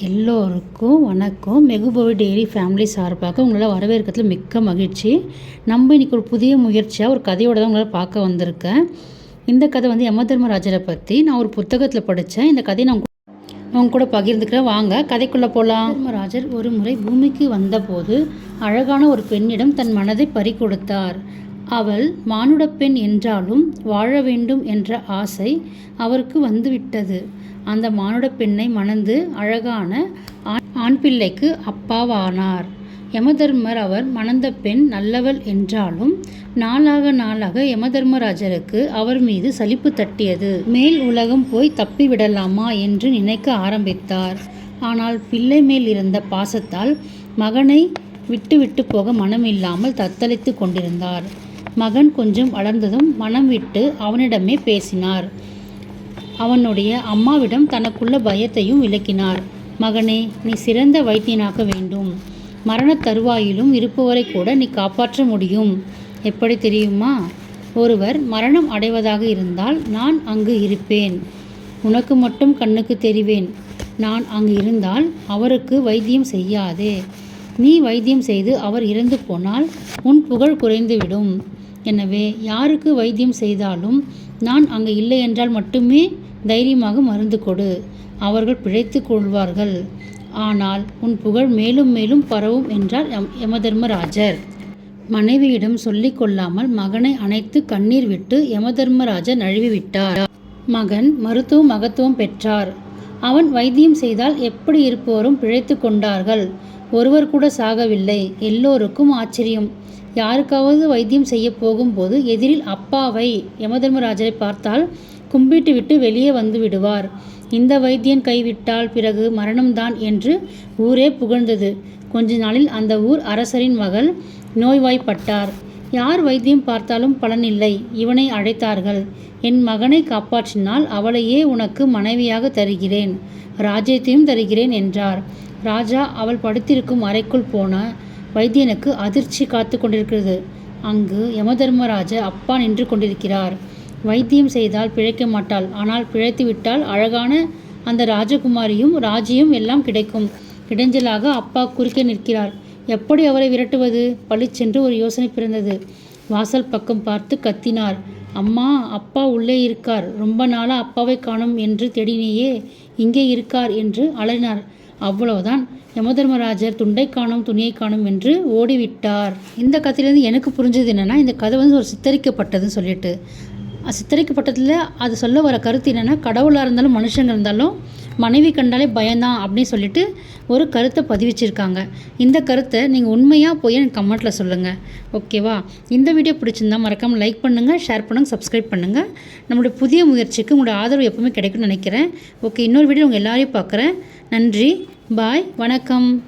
எல்லோருக்கும் வணக்கம். மெகுபவி daily family சார்பாக உங்களால் வரவேற்கிறதுல மிக்க மகிழ்ச்சி. நம்ம இன்னைக்கு ஒரு புதிய முயற்சியாக ஒரு கதையோட தான் உங்களை பார்க்க வந்திருக்கேன். இந்த கதை வந்து யம தர்மராஜரை பற்றி நான் ஒரு புத்தகத்தில் படித்தேன் இந்த கதையை நான் அவங்க கூட பகிர்ந்துக்கிறேன். வாங்க கதைக்குள்ளே போகலாம் ராஜர் ஒரு முறை பூமிக்கு வந்தபோது அழகான ஒரு பெண்ணிடம் தன் மனதை பறி கொடுத்தார். அவள் மானுடப்பெண் என்றாலும் வாழ வேண்டும் என்ற ஆசை அவருக்கு வந்துவிட்டது. அந்த மானுடப் பெண்ணை மணந்து அழகான ஆண் ஆண் பிள்ளைக்கு அப்பாவானார். யமதர்மர் அவர் மணந்த பெண் நல்லவள் என்றாலும் நாளாக நாளாக யமதர்மராஜருக்கு அவர் மீது சலிப்பு தட்டியது. மேல் உலகம் போய் தப்பி விடலாமா என்று நினைக்க ஆரம்பித்தார். ஆனால் பிள்ளை மேல் இருந்த பாசத்தால் மகனை விட்டு விட்டு போக மனமில்லாமல் தத்தளித்து கொண்டிருந்தார். மகன் கொஞ்சம் வளர்ந்ததும் மனம் விட்டு அவனிடமே பேசினார். அவனுடைய அம்மாவிடம் தனக்குள்ள பயத்தையும் விளக்கினார். மகனே நீ சிறந்த வைத்தியனாக வேண்டும். மரணத் தருவாயிலும் இருப்பவரை கூட நீ காப்பாற்ற முடியும். எப்படி தெரியுமா? ஒருவர் மரணம் அடைவதாக இருந்தால் நான் அங்கு இருப்பேன். உனக்கு மட்டும் கண்ணுக்கு தெரிவேன். நான் அங்கு இருந்தால் அவருக்கு வைத்தியம் செய்யாதே. நீ வைத்தியம் செய்து அவர் இறந்து போனால் உன் புகழ் குறைந்துவிடும். எனவே யாருக்கு வைத்தியம் செய்தாலும் நான் அங்கு இல்லை என்றால் மட்டுமே தைரியமாக மருந்து கொடு. அவர்கள் பிழைத்து கொள்வார்கள். ஆனால் உன் புகழ் மேலும் மேலும் பரவும் என்றார் யமதர்மராஜர். மனைவியிடம் சொல்லிக் கொள்ளாமல் மகனை அணைத்து கண்ணீர் விட்டு யமதர்மராஜர் நழுவிவிட்டார் மகன் மருத்துவ மகத்துவம் பெற்றார். அவன் வைத்தியம் செய்தால் எப்படி இருப்பவரும் பிழைத்து கொண்டார்கள். ஒருவர் கூட சாகவில்லை. எல்லோருக்கும் ஆச்சரியம். யாருக்காவது வைத்தியம் செய்ய போகும்போது எதிரில் அப்பாவை யமதர்மராஜரை பார்த்தால் கும்பிட்டு விட்டு வெளியே வந்து விடுவார். இந்த வைத்தியன் கைவிட்டால் பிறகு மரணம்தான் என்று ஊரே புகழ்ந்தது. கொஞ்ச நாளில் அந்த ஊர் அரசரின் மகள் நோய்வாய்ப்பட்டார். யார் வைத்தியம் பார்த்தாலும் பலனில்லை இவனை அழைத்தார்கள். என் மகனை காப்பாற்றினால் அவளையே உனக்கு மனைவியாக தருகிறேன். ராஜ்யத்தையும் தருகிறேன் என்றார். ராஜா அவள் படுத்திருக்கும் அறைக்குள் போன வைத்தியனுக்கு அதிர்ச்சி காத்து கொண்டிருக்கிறது. அங்கு யமதர்மராஜ அப்பா நின்று கொண்டிருக்கிறார். வைத்தியம் செய்தால் பிழைக்க மாட்டாள். ஆனால் பிழைத்து விட்டால் அழகான அந்த ராஜகுமாரியும் ராஜியும் எல்லாம் கிடைக்கும். இடைஞ்சலாக அப்பா குறுக்கே நிற்கிறார். எப்படி அவரை விரட்டுவது? பளிச்சென்று ஒரு யோசனை பிறந்தது. வாசல் பக்கம் பார்த்து கத்தினார். அம்மா அப்பா உள்ளே இருக்கார். ரொம்ப நாளாக அப்பாவை காணும் என்று தேடினேயே இங்கே இருக்கார் என்று அலறினார். அவ்வளவுதான். யமதர்மராஜர் துண்டை காணும் துணியை காணும் என்று ஓடிவிட்டார். இந்த கதையிலேருந்து எனக்கு புரிஞ்சது என்னென்னா இந்த கதை வந்து ஒரு சித்தரிக்கப்பட்டதுன்னு சொல்லிட்டு. சித்தரிக்கப்பட்டதில் அது சொல்ல வர கருத்து என்னென்னா கடவுளாக இருந்தாலும் மனுஷங்க இருந்தாலும் மனைவி கண்டாலே பயந்தான் அப்படின்னு சொல்லிட்டு ஒரு கருத்தை பதிவிச்சிருக்காங்க. இந்த கருத்தை நீங்கள் உண்மையாக போய் எனக்கு கமெண்ட்டில் சொல்லுங்கள் ஓகேவா இந்த வீடியோ பிடிச்சிருந்தா மறக்காமல் லைக் பண்ணுங்கள் ஷேர் பண்ணுங்கள் சப்ஸ்கிரைப் பண்ணுங்கள் நம்மளுடைய புதிய முயற்சிக்கு உங்களோட ஆதரவு எப்பவுமே கிடைக்கும்னு நினைக்கிறேன். ஓகே இன்னொரு வீடியோ உங்கள் எல்லாரையும் பார்க்குறேன். நன்றி பாய் வணக்கம்.